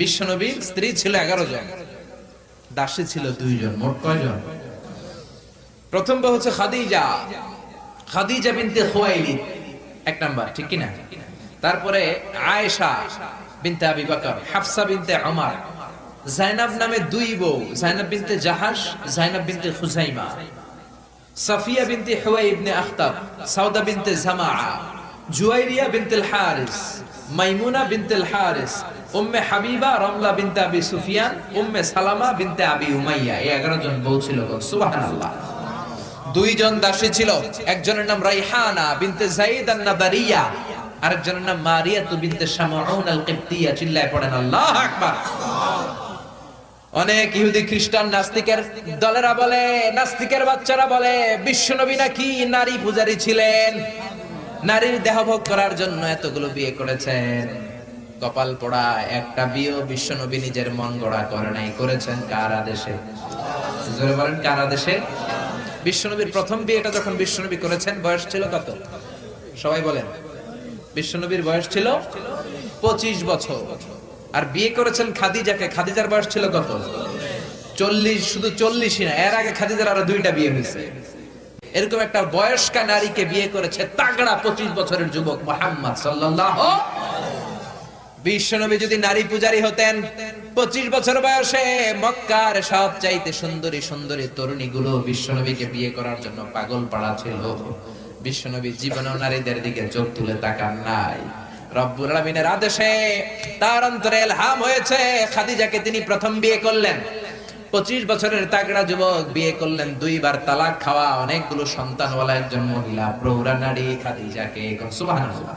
বিশ্বনবীর স্ত্রী ছিল এগারো জন। দাসী ছিল দুইজন, মোট কয়জন? প্রথম হচ্ছে খাদিজা। খাদিজা বিনতে খুয়াইলিদ, এক নাম্বার, ঠিক কিনা? তারপরে আয়েশা বিনতে আবি বকর, হাফসা বিনতে ওমর জাইনাব নামে দুই বউ, Zainab binte Jahsh Zainab binte Khuzaima. Safiya binte Huyayy ibn Akhtab, Sauda binte Zamaa, Juwairiya binte Haris Maimuna binte Haris Umme Habiba Ramla binte Abi Sufyan, Umme সালামা বিনতে আবি উমাইয়া। এই 11 জন বউ ছিল দুইজন দাসী ছিল, একজনের নাম রাইহানা বিনতে জাইদ আরেকজনের নাম মারিয়াতু বিনতে শামউন আল-কিবতিয়া চিল্লায় পড়েন, আল্লাহু আকবার। অনেক ইহুদি খ্রিস্টান নাস্তিকের দলেরা বলে, নাস্তিকের বাচ্চারা বলে বিশ্বনবী নাকি নারী পূজারী ছিলেন? নারীর দেহভোগ করার জন্য এতগুলো বিয়ে করেছেন। কপাল পোড়া, একটা বিয়েও বিশ্বনবী নিজের মন গড়া করে নাই, করেছেন কার আদেশে? বলেন, কার আদেশে? বিশ্বনবীর প্রথম বিয়েটা যখন বিশ্বনবী করেছেন, বয়স ছিল কত? সবাই বলেন। বিশ্বনবীর বয়স ছিল পঁচিশ বছর। আর বিয়ে করেছেন খাদিজাকে, খাদিজার বয়স ছিল কত? চল্লিশ, শুধু চল্লিশই না, এর আগে খাদিজার আরও দুইটা বিয়ে হয়েছে। এরকম একটা বয়স্কা নারীকে বিয়ে করেছে তাগড়া পঁচিশ বছরের যুবক মোহাম্মদ সাল্লাহ বিশ্বনবী যদি নারী পূজারী হতেন, পঁচিশ বছর বয়সে মক্কার সব চাইতে সুন্দরী সুন্দরী তরুণী গুলো বিশ্বনবীকে বিয়ে করার জন্য পাগল পাড়া ছিল। বিশ্বনবী জীবনেও নারীদের দিকে চোখ তুলে তাকান নাই। রব্বুল আলামিনের আদেশে তার অন্তরে হয়েছে, খাদিজাকে তিনি প্রথম বিয়ে করলেন। পঁচিশ বছরের তাগড়া যুবক বিয়ে করলেন, দুইবার তালাক খাওয়া, অনেকগুলো সন্তানওয়ালা, একজন মহিলা প্রৌরা নারী, খাদিজাকে সুবহানাল্লাহ।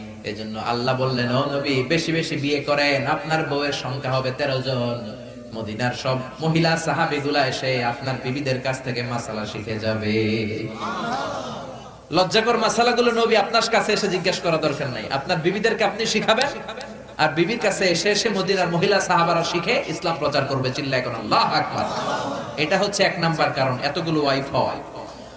এজন্য আল্লাহ বললেন, ও নবী, বেশি বেশি বিয়ে করেন। আপনার বউয়ের সংখ্যা হবে তেরো জন। মদিনার সব মহিলা সাহাবিগুলা এসে আপনার বিবিদের কাছ থেকে মাসালা শিখে যাবে। লজ্জাকর মাসালাগুলো নবী আপনার কাছে এসে জিজ্ঞেস করা দরকার নাই। আপনার বিবিদেরকে আপনি শিখাবেন। আর বিবির কাছে এসে এসে মদিনার মহিলা সাহাবারা শিখে ইসলাম প্রচার করবে। চিল্লায় কোন আল্লাহ আকবার। এটা হচ্ছে এক নাম্বার কারণ, এতগুলো ওয়াইফ হওয়া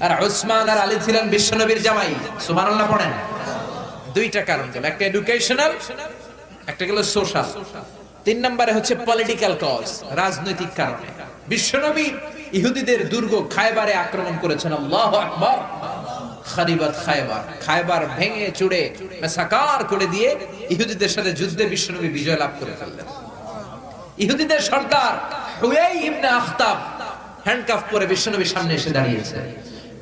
আর উসমান আর আলী ছিলেন বিশ্বনবীর জামাই। সুবহানাল্লাহ পড়েন। দুইটা কারণ গেল। একটা এডুকেশনাল একটা গেল সোশ্যাল তিন নম্বরে হচ্ছে পলিটিক্যাল কজ রাজনৈতিক কারণে। বিশ্বনবী ইহুদিদের দুর্গ খায়বারে আক্রমণ করেছেন। আল্লাহ আকবার। খারিবাত খায়বার। খায়বার ভেঙে চুড়ে সাকার করে দিয়ে ইহুদিদের সাথে যুদ্ধে বিশ্বনবী বিজয় লাভ করে ফেললেন। ইহুদিদের সর্দার হুয়াই ইবনে আখতাব হ্যান্ডকাফ করে বিশ্বনবীর সামনে এসে দাঁড়িয়েছে।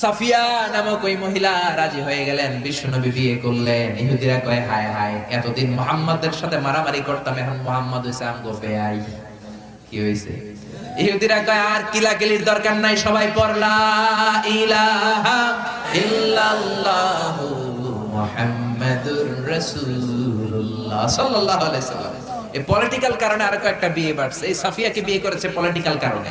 সাফিয়া নামক ওই মহিলা রাজি হয়ে গেলেন বিশ্বনবী বিয়ে করলেন। ইহুদিরা কয়, হায় হায়, এতদিন মোহাম্মদের সাথে মারামারি করতাম, এখন মোহাম্মদ কি ইহুদিরা কয়, আর দরকার নাই, সবাই পড়লা এই পলিটিক্যাল কারণে আর একটা বিয়ে বাড়ছে। এই সাফিয়াকে বিয়ে করেছে পলিটিক্যাল কারণে।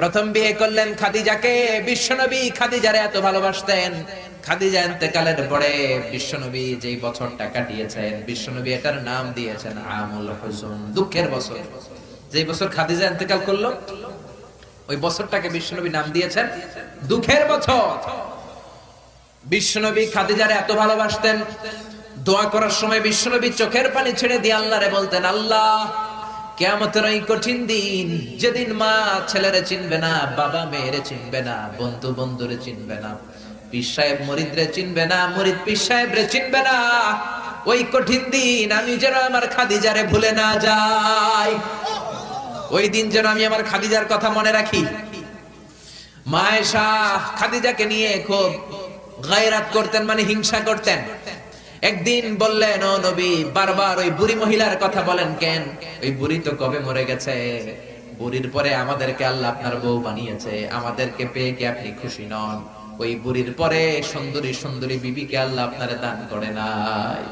প্রথম বিয়ে করলেন খাদিজাকে। বিশ্বনবী খাদিজারে এত ভালোবাসতেন। খাদিজা ইন্তেকালের পরে বিশ্বনবী যেই বছরটা কাটিয়েছেন, বিশ্বনবী এটার নাম দিয়েছেন আমুল হুজুন দুঃখের বছর। যেই বছর খাদিজা ইন্তেকাল করল, ওই বছরটাকে বিশ্বনবী নাম দিয়েছেন দুঃখের বছর। বিশ্বনবী খাদিজারে এত ভালোবাসতেন। দোয়া করার সময় বিশ্বনবী চোখের পানি ছেড়ে দিয়ে আল্লাহরে বলতেন, আল্লাহ কেয়ামতের এই কঠিন দিন, যেদিন মা ছেলেরে চিনবে না, বাবা মেয়েরে চিনবে না, বন্ধু বন্ধুরে চিনবে না, পীর সাহেব মরিদরে চিনবে না, মরিদ পীর সাহেবরে চিনবে না, ওই কঠিন দিন আমি যেন আমার খাদিজারে ভুলে না যাই। ওই দিন যেন আমি আমার খাদিজার কথা মনে রাখি। মায়েশা খাদিজাকে নিয়ে খুব গায়রাত করতেন মানে হিংসা করতেন। একদিন বললেন, ও নবী, বারবার ওই বুড়ি মহিলার কথা বলেন কেন? ওই বুড়ি তো কবে মরে গেছে? বুড়ির পরে আমাদেরকে আল্লাহ আপনার বউ বানিয়েছে। আমাদেরকে পেয়ে কি আপনি খুশি নন? ওই বুড়ির পরে সুন্দরী সুন্দরী বিবিকে আল্লাহ আপনারে দান করে নাই।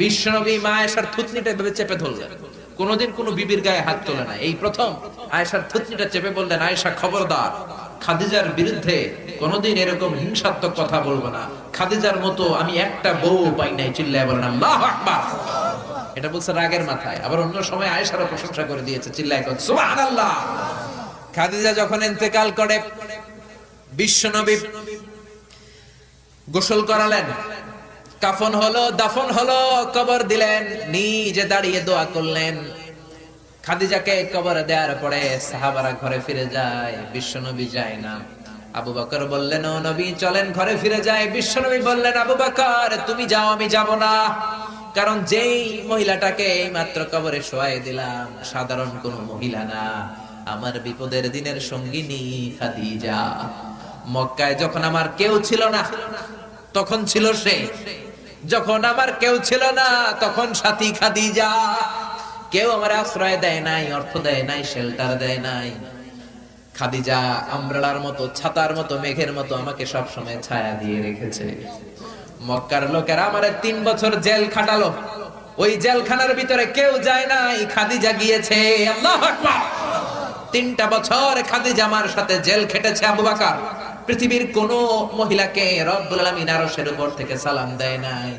বিশ্বনবী মা আয়েশার থুতনিটা ভেবে চেপে ধরলেন। কোনোদিন কোনো বিবির গায়ে হাত তোলে না এই প্রথম আয়েশার থুতনিটা চেপে বললেন, আয়েশা খবরদার খাদিজার বিরুদ্ধে কোনোদিন এরকম হিংসাত্মক কথা বলব না। খাদিজার মতো আমি একটা বউ পাই নাই, চিল্লায় বলেন, আল্লাহু আকবার। এটা বলছে রাগের মাথায়। আবার অন্য সময় আয়েশারও প্রশংসা করে দিয়েছে, চিল্লায় কর সুবহানাল্লাহ। খাদিজা যখন ইন্তেকাল করে, বিশ্বনবী গোসল করালেন। কাফন হলো, দাফন হলো, কবর দিলেন, নিজে দাঁড়িয়ে দোয়া করলেন। খাদিজাকে কবরে দেওয়ার পরে সাহাবারা ঘরে ফিরে যায়, বিশ্বনবী যায় না। আবু বকর বললেন, ও নবী, চলেন ঘরে ফিরে যায় বিশ্বনবী বললেন, আবু বকর, তুমি যাও, আমি যাব না। কারণ যেই মহিলাটাকে এই মাত্র কবরে শোয়াই দিলাম, সাধারণ কোন মহিলা না। আমার বিপদের দিনের সঙ্গিনী খাদিজা। মক্কায় যখন আমার কেউ ছিল না, তখন ছিল সে। যখন আমার কেউ ছিল না, তখন সাথী খাদিজা। কেউ আমার আশ্রয় দেয় নাই, অর্থ দেয় নাই শেল্টার দেয় নাই। খাদিজা আমরালার মতো, ছাতার মতো, মেঘের মতো আমাকে সব সময় ছায়া দিয়ে রেখেছে। মক্কার লোকেরা আমার তিন বছর জেল খাটালো। ওই জেলখানার ভিতরে কেউ যায় নাই, খাদিজা গিয়েছে। তিনটা বছর খাদিজা আমার সাথে জেল খেটেছে আবু বাকার। পৃথিবীর কোন মহিলাকে রব্বুল আলামিন আরশের উপর থেকে সালাম দেয় নাই।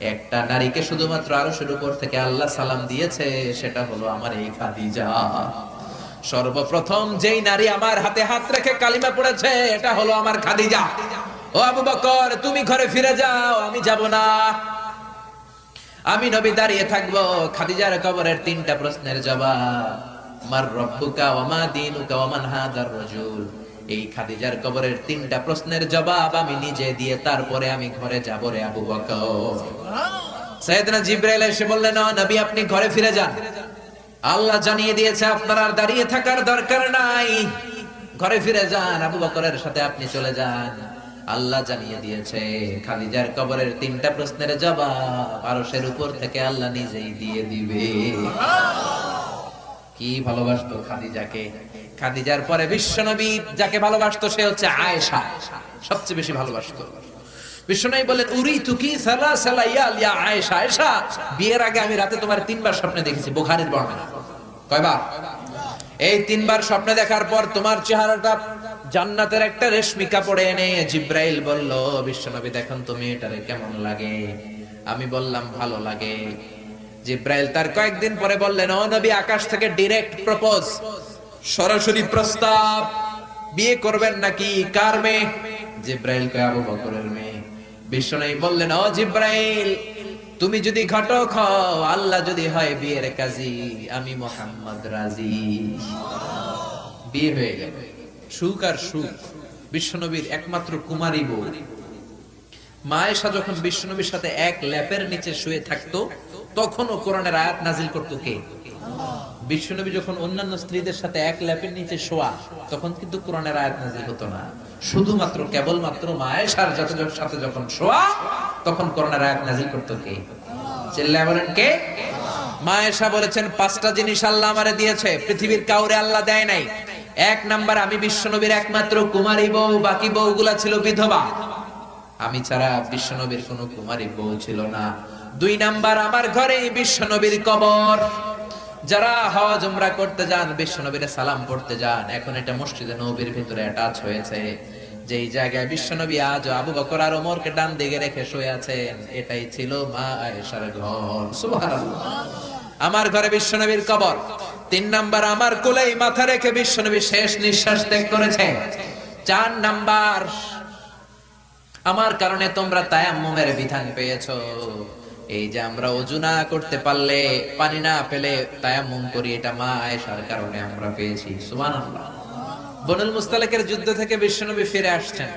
একটা নারীকে শুধুমাত্র আরশের উপর থেকে আল্লাহ সালাম দিয়েছে, সেটা হলো আমার এই খাদিজা। সর্বপ্রথম যেই নারী আমার হাতে হাত রেখে কালিমা পড়েছে, এটা হলো আমার খাদিজা। ও আবু বকর, তুমি ঘরে ফিরে যাও, আমি যাব না। আমি নবী দাঁড়িয়ে থাকব, খাদিজার কবরের তিনটা প্রশ্নের জবাব। মার রব্বুকা ওয়া মা দীনুকা ওয়া মান হাদার রাজুল। এই খাদিজার কবরের তিনটা প্রশ্নের জবাব আমি নিজে দিয়ে তারপরে আমি ঘরে যাব রে আবু বকর। সাইয়েদনা জিবরাইল এসে বললেন নবী, আপনি ঘরে ফিরে যান। আল্লাহ জানিয়ে দিয়েছে, আপনার আর দাঁড়িয়ে থাকার দরকার নাই। ঘরে ফিরে যান, আবু বকরের সাথে আপনি চলে যান। আল্লাহ জানিয়ে দিয়েছে, খাদিজার কবরের তিনটা প্রশ্নের জবাব আরশের উপর থেকে আল্লাহ নিজেই দিয়ে দিবে। কি ভালোবাসতো খাদিজাকে? খাদিজার পরে বিশ্বনবী যাকে ভালোবাসতো, সে হচ্ছে আয়েশা, সবচেয়ে বেশি ভালোবাসতো। বিশ্বনবী বলেন উরি তুকি সালা ইয়া আয়েশা। আয়েশা, বিয়ের আগে আমি রাতে তোমার তিনবার স্বপ্নে দেখেছি বর্ণনা এই তিনবার স্বপ্নে দেখার পর তোমার চেহারাটা জান্নাতের একটা রেশমি কাপড়ে এনে জিব্রাইল বলল, বিশ্বনবী, দেখুন তুমি, এটারে কেমন লাগে? আমি বললাম, ভালো লাগে। জিব্রাইল তার কয়েকদিন পরে বললেন, ও নবী, আকাশ থেকে ডিরেক্ট প্রপোজ সরাসরি প্রস্তাব, বিয়ে করবেন নাকি, কার মেয়ে? জিব্রাইল কয়, আবু বকরের মেয়ে। বিশ্বনবী বললেন, ও জিব্রাইল, তুমি যদি ঘটক হও, আল্লাহ যদি হয় বিয়ের কাজী, আমি মোহাম্মদ রাজি। বিয়ে হয়ে গেল। সুখ আর সুখ বিশ্বনবীর একমাত্র কুমারী বউ। মায়েশা যখন বিশ্বনবীর সাথে এক ল্যাপের নিচে শুয়ে থাকতো, তখনও কোরআনের আয়াত নাজিল করতো কে? বিশ্বনবী যখন অন্যান্য স্ত্রীদের সাথে এক ল্যাপের নিচে শোয়া, তখন কিন্তু কোরআনের আয়াত নাজিল হতো না। শুধুমাত্র কেবলমাত্র মায়েশার যাতে সাথে যখন শোয়া, তখন কোরআনের আয়াত নাজিল করতো কে? চিল্লায় বলেন কে? মায়েশা বলেছেন, পাঁচটা জিনিস আল্লাহ আমারে দিয়েছে, পৃথিবীর কাউরে আল্লাহ দেয় নাই। এক নাম্বার, আমি বিশ্বনবীর একমাত্র কুমারী বউ, বাকি বউগুলা ছিল বিধবা। আমি ছাড়া বিশ্বনবীর কোনো কুমারী বউ ছিল না। দুই নাম্বার, আমার ঘরে বিশ্বনবীর কবর। যারা হজ, উমরা করতে যান, বিশ্বনবীর সালাম পড়তে যান, এখন এটা মসজিদে নবীর ভিতরে অ্যাটাচ হয়েছে। যেই জায়গায় বিশ্বনবী আজ আবু বকর আর ওমরকে ডান দিকে রেখে শুয়ে আছেন, এটাই ছিল মা আয়েশার ঘর। সুবহানাল্লাহ। আমার ঘরে বিশ্বনবীর কবর। তিন নাম্বার, আমার কোলেই মাথা রেখে বিশ্বনবী শেষ নিঃশ্বাস ত্যাগ করেছে। চার নাম্বার, আমার কারণে তোমরা তায়াম্মুমের বিধান পেয়েছ। এই যে আমরা অজু না করতে পারলে, পানি না পেলে তায়াম্মুম করি, এটা মা আয়েশার কারণে আমরা পেয়েছি। সুবহানাল্লাহ। বনুল মুস্তালেকের যুদ্ধ থেকে বিশ্বনবী ফিরে আসছেন।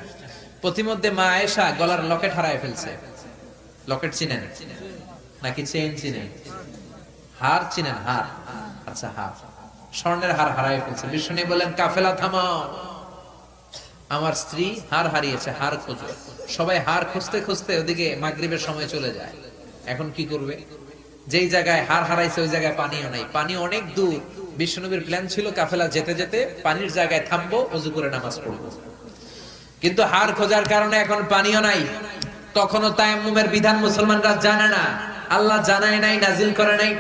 প্রতিমধ্যে মা আয়েশা গলার লকেট হারায় ফেলছে। লকেট চিনেন? নাকি চেন চিনেন? হার চিনেন? হার। আচ্ছা হার। স্বর্ণের হার হারায় ফেলছে। বিষ্ণু বলেন কাফেলা থামাও আমার স্ত্রী হার হারিয়েছে, হার খোঁজো। সবাই হার খুঁজতে খুঁজতে ওদিকে মাগরিবের সময় চলে যায়। এখন কি করবে? যেই জায়গায় হার হারাইছে, ওই জায়গায় পানিও নাই। পানি অনেক দূর। বিষ্ণুনবীর প্ল্যান ছিল কাফেলা যেতে যেতে পানির জায়গায় থামবো, অজু করে নামাজ পড়ব। কিন্তু হার খোঁজার কারণে এখন পানিও নাই। তখনও তায়াম্মুমের বিধান মুসলমানরা জানে না। আল্লাহ জানায় নাই, নাজিল করে নাই।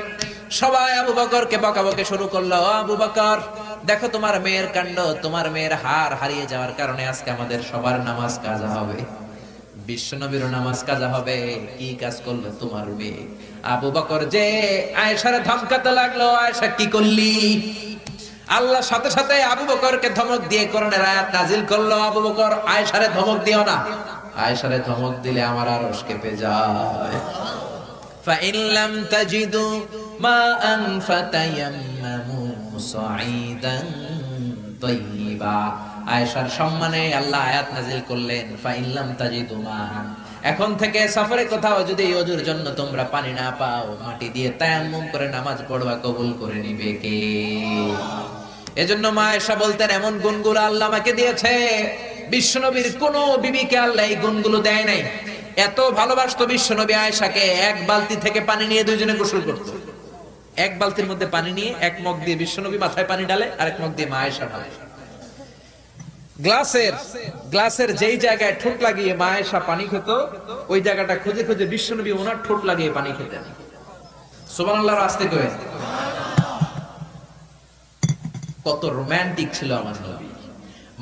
সবাই আবু বকরকে বকাবকে শুরু করল আবু বকর, দেখো তোমার মেয়ের কাণ্ড, তোমার মেয়ের হার হারিয়ে যাওয়ার কারণে আজকে আমাদের সবার নামাজ কাজা হবে। বিশ্বনবীর নামাজ কাজা হবে কি কাজ করলো তোমার মেয়ে আবু বকর যে আয়েশারে ধমকাতে লাগলো আয়েশা কি করলি আল্লাহ সাথে সাথে আবু বকরকে ধমক দিয়ে কোরআনের আয়াত নাজিল করলো আবু বকর আয়েশারে ধমক দিও না আয়েশারে ধমক দিলে আমার আরশ কেঁপে যায় فإن لم تجدوا ماء فتيمموا صعيدا طيبا আয়েশার সম্মানে আল্লাহ আয়াত নাজিল করলেন ফাইন লাম তাজিদু মাআন এখন থেকে সফরে কোথাও যদি এই অজুর জন্য তোমরা পানি না পাও, মাটি দিয়ে তায়াম্মুম করে নামাজ পড়বা, কবুল করে নিবে কে? এজন্য মা আয়েশা বলতেন, এমন গুণগুলো আল্লাহ আমাকে দিয়েছে। বিশ্বনবীর কোন বিবিকে আল্লাহ এই গুণগুলো দেয় নাই। এত ভালোবাসতো বিশ্বনবী আয়েশাকে, এক বালতি থেকে পানি নিয়ে দুইজনে গোসল করত। এক বালতির মধ্যে পানি নিয়ে, এক মগ দিয়ে বিশ্বনবী মাথায় পানি ডালে আর এক মগ দিয়ে মা আয়েশা ঢালে। গ্লাসের গ্লাসের যেই জায়গায় ঠোঁট লাগিয়ে মা আয়েশা পানি খেত, ওই জায়গাটা খুঁজে খুঁজে বিশ্বনবী ওনার ঠোঁট লাগিয়ে পানি খেতেন। সুবহানাল্লাহর আস্তে কয়ে কত রোমান্টিক ছিল আমার নবী।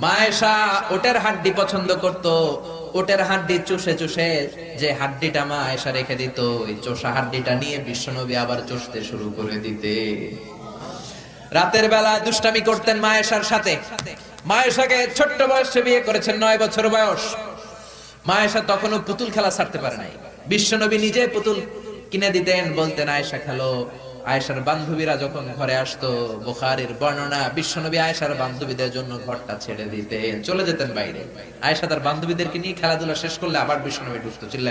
মায়েশা ওটের হাড্ডি পছন্দ করত, ওটের হাড্ডি চুষে চুষে যে হাড্ডিটা মা আয়েশা রেখে দিত, ওই চোষা হাড্ডিটা নিয়ে বিশ্বনবী আবার চষতে শুরু করে দিতে। রাতের বেলা দুষ্টামি করতেন মায়েশার সাথে। মায়েশাকে ছোট্ট বয়সে বিয়ে করেছেন নয় বছর বয়স। মায়েশা তখনও পুতুল খেলা ছাড়তে পারে নাই। বিশ্বনবী নিজে পুতুল কিনে দিতেন, বলতেন, আয়েশা, খেলো। আয়েশার বান্ধবীরা যখন ঘরে আসতো, বুখারীর বর্ণনা বিশ্বনবী আয়েশার বান্ধবীদের জন্য ঘরটা ছেড়ে দিতে চলে যেতেন বাইরে। আয়েশা তার বান্ধবীদেরকে নিয়ে খেলাধুলা শেষ করলে আবার বিশ্বনবী ঢুকতো চিল্লা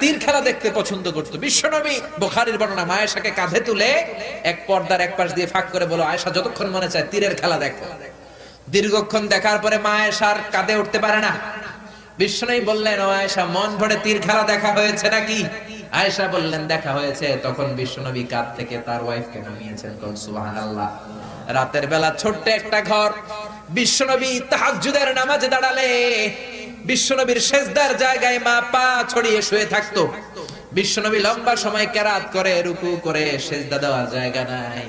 তীর খেলা দেখতে পছন্দ করতো। বিশ্বনবী বর্ণনা, মা আয়েশাকে কাঁধে তুলে এক পর্দার এক পাশ দিয়ে ফাঁক করে বলো, আয়েশা যতক্ষণ মনে চায় তীরের খেলা দেখো। দীর্ঘক্ষণ দেখার পরে মা আয়েশার কাঁধে উঠতে পারে না। বিষ্ণুই বললেন, ও আয়েশা, মন ভরে তীর খেলা দেখা হয়েছে নাকি? আয়েশা বললেন, দেখা হয়েছে। তখন বিশ্বনবী কাঁধ থেকে তার ওয়াইফকে নামিয়েছেন। কোন সুবহানাল্লাহ। রাতের বেলা ছোট্ট একটা ঘর। বিশ্বনবী তাহাজ্জুদের নামাজে দাঁড়ালে। বিশ্বনবীর সেজদার জায়গায় মা পা ছড়িয়ে শুয়ে থাকতো। বিশ্বনবী লম্বা সময় কেরাত করে, রুকু করে সেজদা দেওয়ার জায়গা নাই।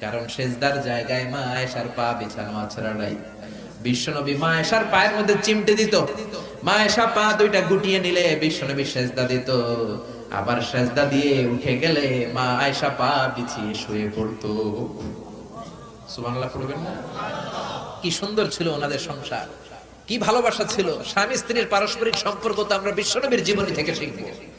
কারণ সেজদার জায়গায় মা আয়েশার পা বিছানো আছড়া নাই। বিশ্বনবী মা আয়েশার পায়ের মধ্যে চিমটে দিত। মা আয়েশা পা দুইটা গুটিয়ে নিলে বিশ্বনবী সেজদা দিত। আবার সেজদা দিয়ে উঠে গেলে মা আয়সা পা বিছিয়ে শুয়ে পড়তো। সুবাংলা পড়বেন না? কি সুন্দর ছিল ওনাদের সংসার। কি ভালোবাসা ছিল। স্বামী স্ত্রীর পারস্পরিক সম্পর্ক তো আমরা বিশ্বনবীর জীবনী থেকে শিখব।